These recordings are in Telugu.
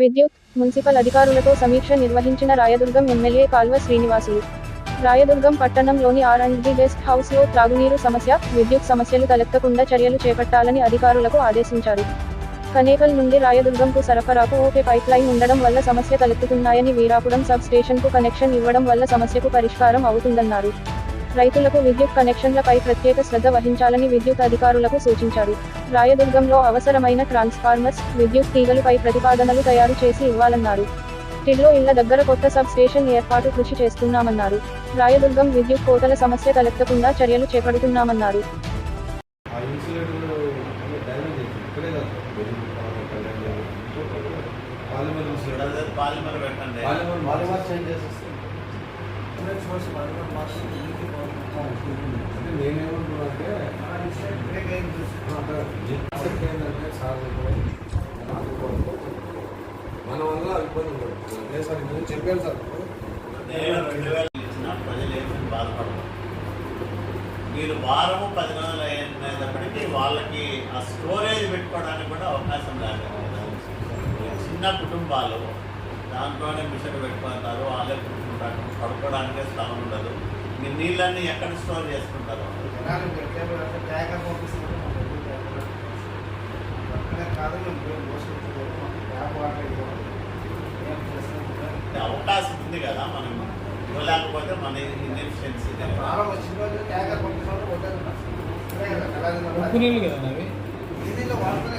విద్యుత్ మున్సిపల్ అధికారులతో సమీక్ష నిర్వహించిన రాయదుర్గం ఎమ్మెల్యే కాల్వ శ్రీనివాసులు. రాయదుర్గం పట్టణంలోని ఆర్ అండ్ బి గెస్ట్ హౌస్లో త్రాగునీరు సమస్య విద్యుత్ సమస్యలు తలెత్తకుండా చర్యలు చేపట్టాలని అధికారులకు ఆదేశించారు. కనేకల్ నుండి రాయదుర్గంకు సరఫరాకు ఓకే పైప్ లైన్ ఉండడం వల్ల సమస్య తలెత్తుతున్నాయని వీరాపురం సబ్ స్టేషన్కు కనెక్షన్ ఇవ్వడం వల్ల సమస్యకు పరిష్కారం అవుతుందన్నారు. రైతులకు విద్యుత్ కనెక్షన్లపై ప్రత్యేక శ్రద్ధ వహించాలని విద్యుత్ అధికారులకు సూచించారు. రాయదుర్గంలో అవసరమైన ట్రాన్స్ఫార్మర్స్ విద్యుత్ తీగలుపై ప్రతిపాదనలు తయారు చేసి ఇవ్వాలన్నారు. టిడ్లో ఇళ్ళ దగ్గర కొత్త సబ్ స్టేషన్ ఏర్పాటు కృషి చేస్తున్నామన్నారు. రాయదుర్గం విద్యుత్ కోతల సమస్య తలెత్తకుండా చర్యలు చేపడుతున్నామన్నారు. పాలిమర్ పాలిమర్ పెట్టండి. పాలిమర్ వాలీబాల్ చేంజ్ చేసేస్తే అంటే నేనేమంటున్నా అంటే అక్కడ జిప్సెట్ ఏంటంటే సార్ దగ్గర ఆదుకోవడం మన వల్ల ఇబ్బంది పడుతుంది అదే సార్ ఇంతకు చెప్పాను సార్ రెండు వేలు ఇచ్చిన ప్రజలు ఏమీ బాధపడదు మీరు వారము పది రోజులు అయినప్పటికీ వాళ్ళకి ఆ స్టోరేజ్ పెట్టుకోవడానికి కూడా అవకాశం లేకపోతే చిన్న కుటుంబాలు దాంట్లోనే మిషన్ పెట్టుకుంటారు వాళ్ళే కూర్చుంటారు పడుకోవడానికే స్థలం ఉండదు. మీ నీళ్ళన్నీ ఎక్కడ స్టోర్ చేసుకుంటారు? అంటే అవకాశం ఉంది కదా మనం ఇవ్వలేకపోతే మన ఇన్ఎఫిషియన్సీ ఉప్పు నీళ్ళు కదా అవి? ఓన్లీ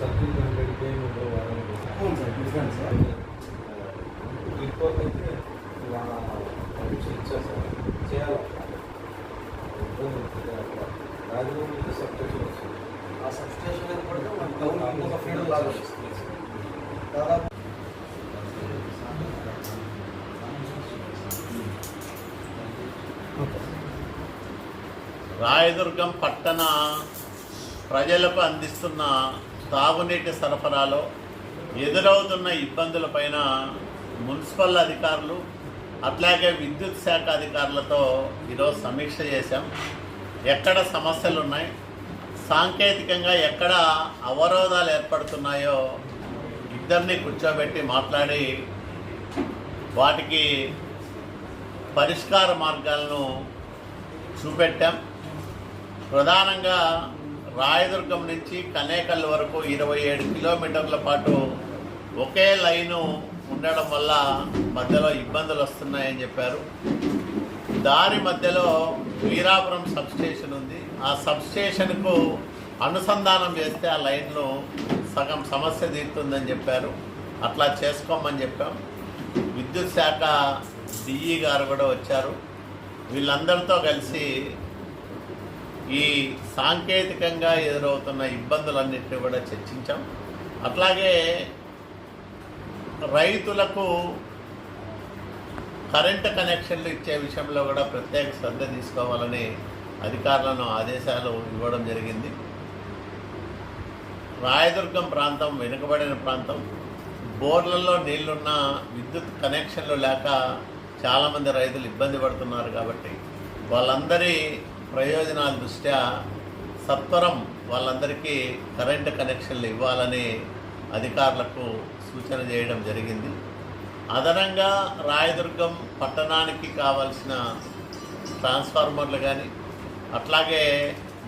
ఆ పెడితే లేదు వీళ్ళు వీళ్ళు ఆడపడుతుంది హండ్రెడ్తో రిపోర్ట్ అయితే చేయాలి ఇబ్బంది సబ్స్టేషన్ ఆ సబ్స్టేషన్ మన టౌన్ ఫీల్డ్ లాగా వస్తుంది దాదాపు రాయదుర్గం పట్టణ ప్రజలకు అందిస్తున్న తాగునీటి సరఫరాలో ఎదురవుతున్న ఇబ్బందులపైన మున్సిపల్ అధికారులు అట్లాగే విద్యుత్ శాఖ అధికారులతో ఈరోజు సమీక్ష చేశాం. ఎక్కడ సమస్యలు ఉన్నాయి సాంకేతికంగా ఎక్కడ అవరోధాలు ఏర్పడుతున్నాయో ఇద్దరిని కూర్చోబెట్టి మాట్లాడి వాటికి పరిష్కార మార్గాలను చూపెట్టాం. ప్రధానంగా రాయదుర్గం నుంచి కనేకల్ వరకు ఇరవై ఏడు కిలోమీటర్ల పాటు ఒకే లైను ఉండడం వల్ల మధ్యలో ఇబ్బందులు వస్తున్నాయని చెప్పారు. దారి మధ్యలో వీరాపురం సబ్స్టేషన్ ఉంది. ఆ సబ్స్టేషన్కు అనుసంధానం చేస్తే ఆ లైన్ను సగం సమస్య తీరుతుందని చెప్పారు. అట్లా చేసుకోమని చెప్పాం. విద్యుత్ శాఖ డిఈ గారు కూడా వచ్చారు. వీళ్ళందరితో కలిసి ఈ సాంకేతికంగా ఎదురవుతున్న ఇబ్బందులన్నింటినీ కూడా చర్చించాం. అట్లాగే రైతులకు కరెంటు కనెక్షన్లు ఇచ్చే విషయంలో కూడా ప్రత్యేక శ్రద్ధ తీసుకోవాలని అధికారులను ఆదేశాలు ఇవ్వడం జరిగింది. రాయదుర్గం ప్రాంతం వెనుకబడిన ప్రాంతం బోర్లలో నీళ్ళున్న విద్యుత్ కనెక్షన్లు లేక చాలామంది రైతులు ఇబ్బంది పడుతున్నారు కాబట్టి వాళ్ళందరి ప్రయోజనాల దృష్ట్యా సత్వరం వాళ్ళందరికీ కరెంటు కనెక్షన్లు ఇవ్వాలని అధికారులకు సూచన చేయడం జరిగింది. అదనంగా రాయదుర్గం పట్టణానికి కావలసిన ట్రాన్స్ఫార్మర్లు కానీ అట్లాగే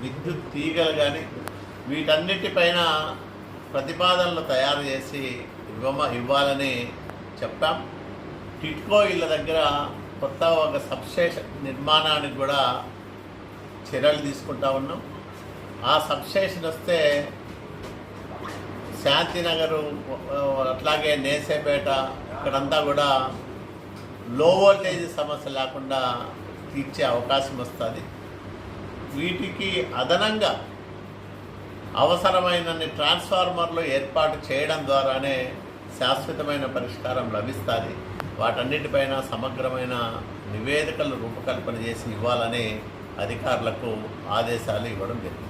విద్యుత్ తీగలు కానీ వీటన్నిటిపైన ప్రతిపాదనలు తయారు చేసి ఇవ్వమ ఇవ్వాలని చెప్పాం. టిట్కో ఇళ్ళ దగ్గర కొత్త ఒక సబ్స్టేషన్ నిర్మాణానికి కూడా చర్యలు తీసుకుంటా ఉన్నాం. ఆ సబ్స్టేషన్ వస్తే శాంతినగరు అట్లాగే నేసేపేట ఇక్కడంతా కూడా లో వోల్టేజ్ సమస్య లేకుండా తీర్చే అవకాశం వస్తుంది. వీటికి అదనంగా అవసరమైనన్ని ట్రాన్స్ఫార్మర్లు ఏర్పాటు చేయడం ద్వారానే శాశ్వతమైన పరిష్కారం లభిస్తుంది. వాటన్నిటిపైన సమగ్రమైన నివేదికలు రూపకల్పన చేసి ఇవ్వాలని అధికారులకు ఆదేశాలు ఇవ్వడం జరిగింది.